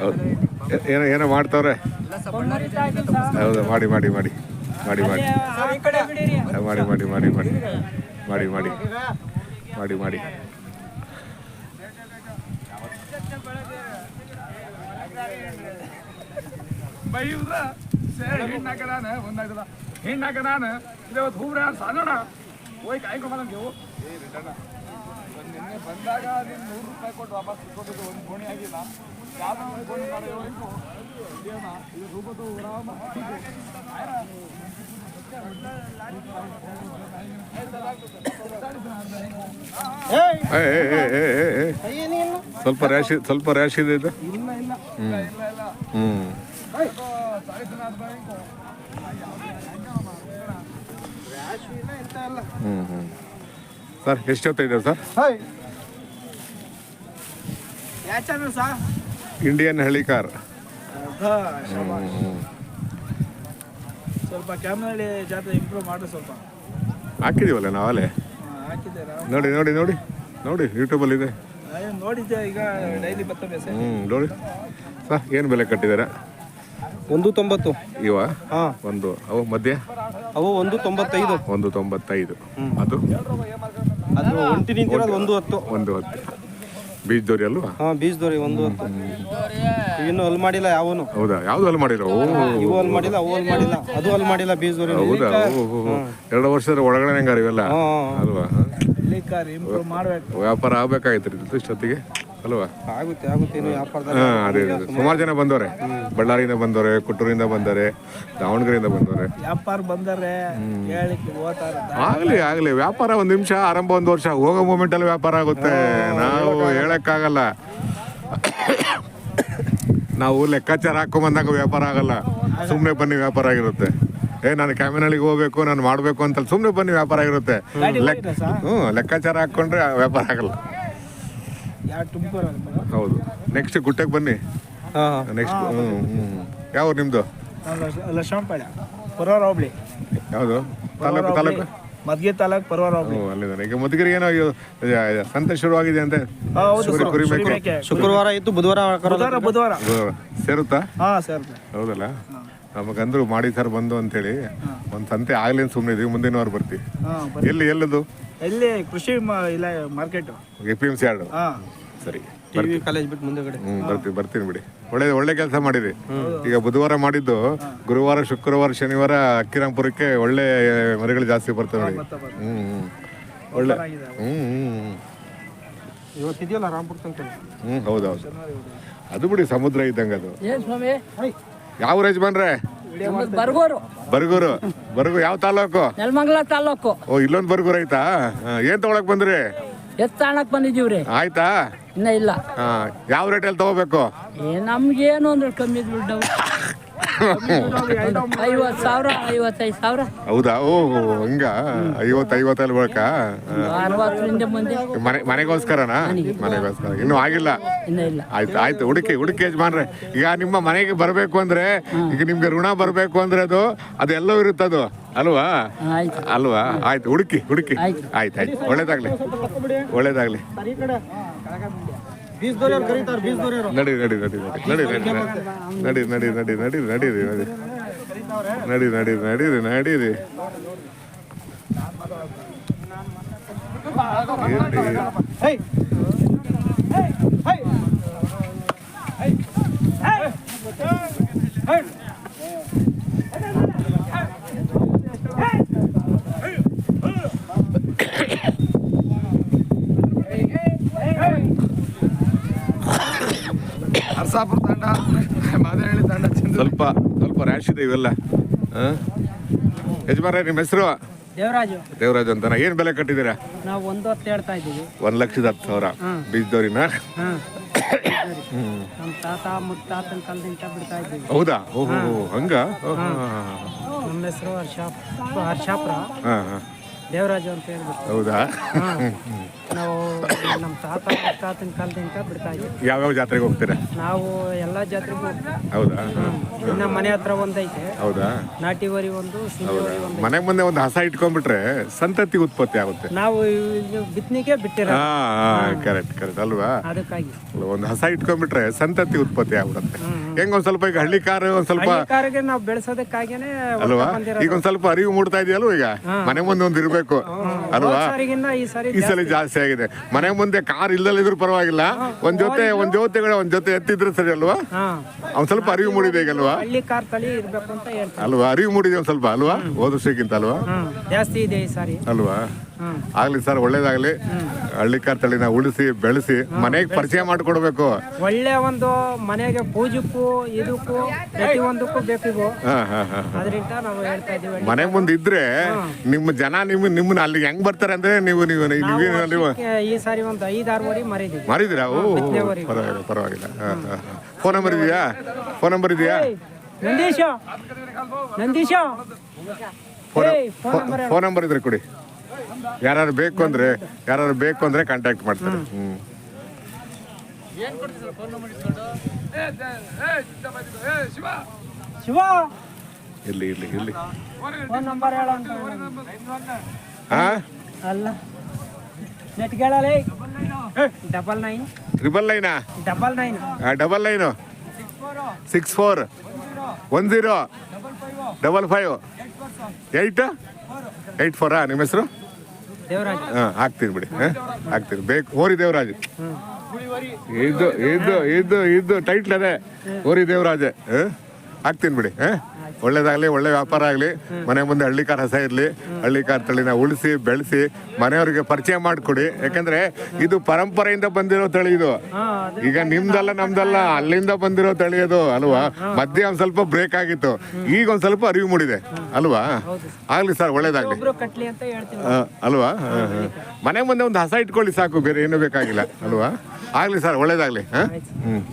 ಹೌದು. ಏ- ಏನೋ ಏನೋ ಮಾಡ್ತಾವ್ರೆ ಹೌದು ಮಾಡಿ ಮಾಡಿ ಮಾಡಿ ಮಾಡಿ ಮಾಡಿ ಮಾಡಿ ಮಾಡಿ ಮಾಡಿ ಮಾಡಿ ಮಾಡಿ ಮಾಡಿ ಮಾಡಿ ಮಾಡಿ ಬಂದಾಗ ನೂರು ರೂಪಾಯಿ ಕೊಟ್ಟು ವಾಪಸ್ ಕೊಟ್ಟಿದ್ದು ಒಂದು ಗೋಣಿ ಆಗಿಲ್ಲ ಒಂದು ಗೋಣಿ ಸ್ವಲ್ಪ ರ್ಯಾಶ್ ಸ್ವಲ್ಪ ರ್ಯಾಶ್ ಇದೆ ಇದು? ಹ್ಞೂ ಹ್ಞೂ ಸರ್ ಎಷ್ಟೊತ್ತಿದೆ ಸರ್? ಇಂಡಿಯನ್ ಹಳ್ಳಿ ಕಾರ್ ಸ್ವಲ್ಪ ಕ್ಯಾಮ್ರಲ್ಲಿ ಜಾತ್ರೆ ಇಂಪ್ರೂವ್ ಮಾಡಿ ಸ್ವಲ್ಪ. ಹಾಕಿದೀವಲ್ಲ ನಾವಲ್ಲೇ ಹಾಕಿದ್ದೀರಾ ನೋಡಿ ನೋಡಿ ನೋಡಿ ನೋಡಿ ಯೂಟ್ಯೂಬಲ್ಲಿ ಇದೆ. ನೋಡಿದ್ದೆ ಈಗ ಡೈಲಿ ಹ್ಞೂ ನೋಡಿ. ಸರ್ ಏನು ಬೆಲೆ ಕಟ್ಟಿದ್ದೀರಾ ಒಂದು ತೊಂಬತ್ತು. ಇವ? ಹಾ. ಒಂದು. ಅವು ಮಧ್ಯ? ಅವು ಒಂದು ತೊಂಬತ್ತೈದು. ಒಂದು ತೊಂಬತ್ತೈದು. ಅದು? ಅದು ಒಂಟಿ ನಿಂತಿರೋದು ಒಂದು ಹತ್ತು. ಒಂದು ಹತ್ತು. ಬೀಜದವ್ರಿ ಅಲ್ವಾ? ಹಾ ಬೀಜದವ್ರಿ ಒಂದು. ಹತ್ತು ಇನ್ನು ಅಲ್ಲಿ ಮಾಡಿಲ್ಲ ಯಾವನು. ಹೌದಾ? ಯಾವ್ದು ಅಲ್ಲಿ ಮಾಡಿರೋ ಓ ಇವು ಅಲ್ಲಿ ಮಾಡಿಲ್ಲ ಅವು ಅಲ್ಲಿ ಮಾಡಿಲ್ಲ. ಅದು ಅಲ್ಲಿ ಮಾಡಿಲ್ಲ ಬೀಜದೋರಿ ಹೌದಾ? ಓ, ಓ, ಓ. ಎರಡು ವರ್ಷದ ಒಳಗಡೆ ಹೆಂಗಾರ ಇವೆಲ್ಲ? ಹಾ ಅಲ್ವಾ? ಕಾರ್ ಇಂಪ್ರೂವ್ ಮಾಡ್ಬೇಕು. ವ್ಯಾಪಾರ ಆಗ್ಬೇಕಾಯ್ತು ರೀ ಇಷ್ಟೊತ್ತಿಗೆ? ಅಲ್ವಾ? ಆಗುತ್ತೆ ಆಗುತ್ತೆ ಇನ್ನು ವ್ಯಾಪಾರದಲ್ಲಿ. ಹಾ ಅದೇ ಅದೇ. ಸುಮಾರು ಜನ ಬಂದವ್ರೆ. ಬಳ್ಳಾರಿಯಿಂದ ಬಂದವ್ರೆ ಕುಟ್ಟೂರಿಂದ ಬಂದವ್ರೆ ದಾವಣಗೆರೆಯಿಂದ ಬಂದವ್ರೆ. ವ್ಯಾಪಾರ ಬಂದರೆ ಆಗ್ಲಿ ಆಗ್ಲಿ. ವ್ಯಾಪಾರ ಒಂದ್ ನಿಮಿಷ ಆರಂಭ ಒಂದ್ ವರ್ಷ. ಹೋಗೋ ಮೂಮೆಂಟ್ ಅಲ್ಲಿ ವ್ಯಾಪಾರ ಆಗುತ್ತೆ. ನಾವು ಹೇಳಕ್ಕಾಗಲ್ಲ. ನಾವು ಲೆಕ್ಕಾಚಾರ ಹಾಕೊಂಡ್ ಬಂದಾಗ ವ್ಯಾಪಾರ ಆಗಲ್ಲ. ಸುಮ್ಮನೆ ಬನ್ನಿ ವ್ಯಾಪಾರ ಆಗಿರುತ್ತೆ. ಏ ನಾನು ಕ್ಯಾಮಿನಲ್ಲಿಗೆ ಹೋಗ್ಬೇಕು ನಾನು ಮಾಡಬೇಕು ಅಂತ ಸುಮ್ಮನೆ ಬನ್ನಿ ವ್ಯಾಪಾರ ಆಗಿರುತ್ತೆ. ಲೆಕ್ಕ ಹ್ಞೂ ಲೆಕ್ಕಾಚಾರ ಹಾಕ್ಕೊಂಡ್ರೆ ವ್ಯಾಪಾರ ಆಗಲ್ಲ. ಹೌದು. ನೆಕ್ಸ್ಟ್ ಗುಟ್ಟೆಗೆ ಬನ್ನಿ. ಹಾ. ನೆಕ್ಸ್ಟ್ ಹ್ಞೂ ಹ್ಞೂ. ಯಾವ ನಿಮ್ಮದು ಯಾವುದು? ತಾಲೂಕು ತಾಲೂಕು ಮದ್ಗೆ ತಾಲೂಕ್ ಪರ್ವಾರ ಅಲ್ಲಿದ್ದಾನೆ ಈಗ ಮುದುಗಿರಿ ಏನೋ ಸಂತೆ ಶುರುವಾಗಿದೆ ಅಂತ. ಶುಕ್ರವಾರ ಇತ್ತು ಬುಧವಾರ. ಬುಧವಾರ ಬುಧವಾರ. ಸೇರುತ್ತಾ? ಹಾ ಸರ್ ಹೌದಲ್ಲ? ನಮಗಂದ್ರು ಮಾಡಿ ಸರ್ ಬಂದು ಅಂತೇಳಿ. ಒಂದ್ ಸಂತೆ ಆಗ್ಲಿ ಸುಮ್ಮನೆ ಇದೀವಿ ಮುಂದಿನ ವಾರ ಬರ್ತಿ ಎಲ್ಲಿ ಎಲ್ಲದು? ಎಲ್ಲಿ ಕೃಷಿ ಮ- ಇಲ್ಲ market. A P M C yard ಹಾ. ಸರಿ. ಟಿವಿ ಕಾಲೇಜ್ ಬಿಟ್ಟು ಮುಂದೆಗಡೆ. ಹ್ಞೂ ಬರ್ತೀನಿ ಬರ್ತೀನಿ ಬಿಡಿ. ಒಳ್ಳೆ ಒಳ್ಳೆ ಕೆಲಸ ಮಾಡಿದ್ರಿ. ಈಗ ಬುಧವಾರ ಮಾಡಿದ್ದು ಗುರುವಾರ ಶುಕ್ರವಾರ ಶನಿವಾರ ಅಕ್ಕಿರಾಂಪುರಕ್ಕೆ ಒಳ್ಳೆ ಮರಿಗಳು ಜಾಸ್ತಿ ಬರ್ತವೆ ನೋಡಿ. ಹ್ಮ್ ಹ್ಞೂ ಒಳ್ಳೆ. ಹ್ಮ್ ಹ್ಮ್ ಇವತ್ತಿದೆಯಲ್ಲ ರಾಮ್ಪುರ ಹೌದೌದು ಅದು ಬಿಡಿ ಸಮುದ್ರ ಇದ್ದಂಗೆ ಅದು. ಏನ್ ಸ್ವಾಮಿ? ಯಾವ ಯಜಮಾನ್ರೆ? ಬಂದ್ರೆ ಬರ್ಗೂರು. ಬರ್ಗೂರು. ಬರ್ಗು ಯಾವ ತಾಲೂಕು? ನೆಲಮಂಗಲ ತಾಲೂಕು. ಓ ಇಲ್ಲೊಂದು ಬರ್ಗೂರು ಆಯ್ತಾ ಹಾ, ಏನ್ ತಗೊಳಕ್ ಬಂದ್ರಿ? ಎತ್ತಾಣಕ್ ಬಂದಿದೀವ್ರಿ ಆಯ್ತಾ? ಇನ್ನ ಇಲ್ಲ. ಯಾವ ರೇಟಲ್ಲಿ ತಗೋಬೇಕು? ನಮ್ಗೇನು ಅಂದ್ರೆ ಕಮ್ಮಿ ದುಡ್ಡು ಐವತ್ತು ಸಾವಿರ ಐವತ್ತೈದು ಸಾವಿರ. ಹೌದಾ? ಓ ಹಂಗ? ಐವತ್ತು ಐವತ್ತಲ್ಲಿ ಬೇಕಾ ಅರವತ್ತರಿಂದ ಮಂದಿ. ಮನೆ ಮನೆಗೋಸ್ಕರನಾ? ಮನೆಗೋಸ್ಕರ. ಇನ್ನು ಆಗಿಲ್ಲ? ಆಯ್ತು ಆಯ್ತು. ಹುಡುಕಿ ಹುಡುಕಿ ಯಜಮಾನ್ರೆ ಈಗ ನಿಮ್ಮ ಮನೆಗೆ ಬರಬೇಕು ಅಂದ್ರೆ ಈಗ ನಿಮ್ಗೆ ಋಣ ಬರಬೇಕು ಅಂದ್ರೆ ಅದು ಅದೆಲ್ಲವೂ ಇರುತ್ತದು. ಅಲ್ವಾ? ಅಲ್ವಾ? ಆಯ್ತು ಹುಡುಕಿ ಹುಡುಕಿ. ಆಯ್ತು ಆಯ್ತು. ಒಳ್ಳೇದಾಗ್ಲಿ. ಒಳ್ಳೇದಾಗ್ಲಿ. ನಡಿ ನಡಿ ನಡಿ ನಡಿ ನಡಿ ನಡಿ ನಡಿ ನಡಿ ನಡಿ ನಡೀರಿ ನಡಿ ನಡಿ ನಡಿ ನಡೀರಿ. ಅರ್ಸಾಪುರ ತಂಡ ಮಾದೇಹಳ್ಳಿ ತಂಡ ಸ್ವಲ್ಪ ಸ್ವಲ್ಪ ರ್ಯಾಶ್ ಇದೆ ಇವೆಲ್ಲ. ಯಜಮಾನ ನಿಮ್ಮ ಹೆಸರು? ದೇವರಾಜು. ದೇವರಾಜ್ ಅಂತ ಏನ್ ಬೆಲೆ ಕಟ್ಟಿದ್ದೀರಾ? ನಾವು ಒಂದು ಹೊತ್ತು ಹೇಳ್ತಾ ಇದ್ದೀವಿ. ಒಂದ್ ಲಕ್ಷದ ಹತ್ತು ಸಾವಿರ. ಬೀಜದವ್ರಿನ? ನಮ್ಮ ತಾತ ಮುತ್ತಾತನ ಕಾಲದಿಂದ ಬಿಡ್ತಾ ಇದ್ದೀವಿ. ಹೌದಾ? ಓಹೋ ಹಂಗ? ನಮ್ಮ ಹೆಸರು ಹರ್ಷಾಪ್ ಹರ್ಷಾಪುರ. ಹಾ, ಹಾ. ದೇವರಾಜು ಅಂತ ಹೇಳ್ಬಿಟ್ಟು. ಹೌದಾ? ನಾವು ನಮ್ಮ ತಾತ ತಾತನ ಕಾಲದಿಂದ ಬಿಡ್ತಾ ಇದ್ದೀವಿ ಯಾವ್ಯಾವ ಜಾತ್ರೆಗೆ ಹೋಗ್ತೀರಾ? ನಾವು ಎಲ್ಲ ಜಾತ್ರೆಗೂ. ಹೌದಾ? ಇನ್ನ ಮನೆ ಹತ್ರ ಒಂದೈತೆ ಹೌದಾ? ನಾಟಿ ವರಿ ಒಂದು ಸಿಂಧಿ ವರಿ ಒಂದು ಮನೆ ಮುಂದೆ ಒಂದು ಹಸ ಇಟ್ಕೊಂಡ್ಬಿಟ್ರೆ ಸಂತತಿ ಉತ್ಪತ್ತಿ ಆಗುತ್ತೆ. ನಾವು ಬಿತ್ತನೆಗೆ ಬಿಟ್ಟಿರ ಹಾ ಕರೆಕ್ಟ್ ಕರೆಕ್ಟ್ ಅಲ್ವಾ? ಅದಕ್ಕಾಗಿ. ಒಂದು ಹಸ ಇಟ್ಕೊಂಡ್ಬಿಟ್ರೆ ಸಂತತಿ ಉತ್ಪತ್ತಿ ಆಗ್ಬಿಡುತ್ತೆ. ಹೆಂಗ ಒಂದ್ ಸ್ವಲ್ಪ ಈಗ ಹಳ್ಳಿ ಕಾರ್ ಒಂದ್ ಸ್ವಲ್ಪ ಕಾರಿಗೆ ನಾವು ಬೆಳೆಸೋದಕ್ಕಾಗೇನೆ ಅಲ್ವಾ? ಈಗ ಒಂದ್ ಸ್ವಲ್ಪ ಅರಿವು ಮೂಡ್ತಾ ಇದೆಯಲ್ವ ಈಗ? ಮನೆ ಮುಂದೆ ಒಂದ್ ಇರ್ಬೇಕು. ಅಲ್ವಾ? ಈ ಸಲ ಜಾಸ್ತಿ ಆಗಿದೆ. ಮನೆ ಮುಂದೆ ಕಾರ್ ಇಲ್ದಲ್ಲಿದ್ರು ಪರವಾಗಿಲ್ಲ. ಒಂದ್ ಜೊತೆ ಒಂದ್ ಜೊತೆಗಳ ಒಂದ್ ಜೊತೆ ಎತ್ತಿದ್ರೆ ಸರಿ ಅಲ್ವಾ? ಅವ್ನ್ ಒಂದ್ ಸ್ವಲ್ಪ ಅರಿವು ಮೂಡಿಬೇಕಲ್ವಾ ಹಳ್ಳಿ ಕಾರ್ ತಳಿ ಇರ್ಬೇಕು ಅಂತ ಹೇಳ್ತಾರೆ. ಅಲ್ವಾ? ಅರಿವು ಮೂಡಿದೆ ಒಂದ್ ಸ್ವಲ್ಪ ಅಲ್ವಾ? ಓದಿಸೋಕ್ಕಿಂತ ಅಲ್ವಾ? ಹ್ಮ್ ಜಾಸ್ತಿ ಇದೆ ಈ ಸಾರಿ. ಅಲ್ವಾ? ಹ್ಮ್ ಆಗ್ಲಿ ಸರ್ ಒಳ್ಳೇದಾಗ್ಲಿ. ಹಳ್ಳಿಕಾರ್ ತಳಿನ ಉಳಿಸಿ ಬೆಳೆಸಿ ಮನೆಗೆ ಪರಿಚಯ ಮಾಡ್ಕೊಡ್ಬೇಕು. ಒಳ್ಳೆ ಒಂದು ಮನೆಗೆ ಪೂಜಕ್ಕೂ ಇದಕ್ಕೂ ಪ್ರತಿಯೊಂದಕ್ಕೂ ಬೇಕು ಇವು ಹಾ ಹಾ ಹಾ ಅದರಿಂದ ನಾವು ಹೇಳ್ತಾ ಇದೀವಿ ಮನೆ ಮುಂದೆ ಇದ್ರೆ ನಿಮ್ಮ ಜನ ನಿಮ್ಮ ನಿಮ್ಮನ್ನ ಅಲ್ಲಿ ಹೆಂಗ್ ಬರ್ತಾರೆ ಅಂದ್ರೆ ನೀವು ನೀವು ನೀವು ನೀವು ಈ ಸಾರಿ ಒಂದು ಐದಾರು ವರಿ ಮರಿದೀವಿ ಮಾರಿದಿರಾ ಓ ಓ, ಬಿತ್ತನೆವರೆಗೂ. ಪರವಾಗಿಲ್ಲ ಪರವಾಗಿಲ್ಲ. ಫೋನ್ ನಂಬರ್ ಇದೆಯಾ? ಫೋನ್ ನಂಬರ್ ಇದೆಯಾ? ನಂದೀಶ. ನಂದೀಶ. ಫೋನ್ ಏಯ್, ಫೋನ್ ನಂಬರ್. ಫೋನ್ ನಂಬರ್ ಇದ್ರೆ ಕೊಡಿ. ಯಾರು ಬೇಕು ಅಂದ್ರೆ ಯಾರು ಬೇಕು ಅಂದ್ರೆ ಕಾಂಟ್ಯಾಕ್ಟ್ ಮಾಡ್ತಾರೆ. ಹ್ಮ್. ಶಿವ. ಇಲ್ಲಿ ಇಲ್ಲಿ ಇಲ್ಲಿ ಫೋನ್ ನಂಬರ್ ಹೇಳು ಅಂತ ಹಾ? ಅಲ್ಲ. Double nine triple Naina double nine double nine six four one zero double five eight eight ಫೋರಾ ನಿಮ್ಮ ಹೆಸರು? ದೇವರಾಜ್. ಹಾಂ ಹಾಕ್ತೀನಿ ಬಿಡಿ ಹಾಂ ಹಾಕ್ತೀನಿ ಬೇಕು ಓರಿ ದೇವರಾಜ್. ಇದು ಇದು ಇದು ಇದು ಟೈಟ್ಲ್ ಅದೇ. ಓರಿ ದೇವರಾಜೆ ಹಾಂ. ಹಾಕ್ತೀನಿ ಬಿಡಿ ಹಾಂ? ಒಳ್ಳೇದಾಗಲಿ ಒಳ್ಳೆ ವ್ಯಾಪಾರ ಆಗಲಿ ಮನೆ ಮುಂದೆ ಹಳ್ಳಿಕಾರ್ ಹಸ ಇರಲಿ ಹಳ್ಳಿಕಾರ್ ತಳಿನ ಉಳಿಸಿ ಬೆಳೆಸಿ ಮನೆಯವರಿಗೆ ಪರಿಚಯ ಮಾಡಿಕೊಡಿ. ಯಾಕಂದ್ರೆ ಇದು ಪರಂಪರೆಯಿಂದ ಬಂದಿರೋ ತಳಿ ಇದು. ಈಗ ನಿಮ್ದಲ್ಲ ನಮ್ದಲ್ಲ ಅಲ್ಲಿಂದ ಬಂದಿರೋ ತಳಿ ಅದು ಅಲ್ವಾ? ಮಧ್ಯೆ ಒಂದ್ ಸ್ವಲ್ಪ ಬ್ರೇಕ್ ಆಗಿತ್ತು. ಈಗ ಒಂದ್ ಸ್ವಲ್ಪ ಅರಿವು ಮೂಡಿದೆ ಅಲ್ವಾ? ಆಗ್ಲಿ ಸರ್ ಒಳ್ಳೇದಾಗ್ಲಿ. ಅಲ್ವಾ? ಹಾ, ಹಾ. ಮನೆ ಮುಂದೆ ಒಂದು ಹಸ ಇಟ್ಕೊಳ್ಳಿ ಸಾಕು ಬೇರೆ ಏನು ಬೇಕಾಗಿಲ್ಲ ಅಲ್ವಾ? ಆಗ್ಲಿ ಸರ್ ಒಳ್ಳೇದಾಗ್ಲಿ ಹಾ? ಹ್ಮ್.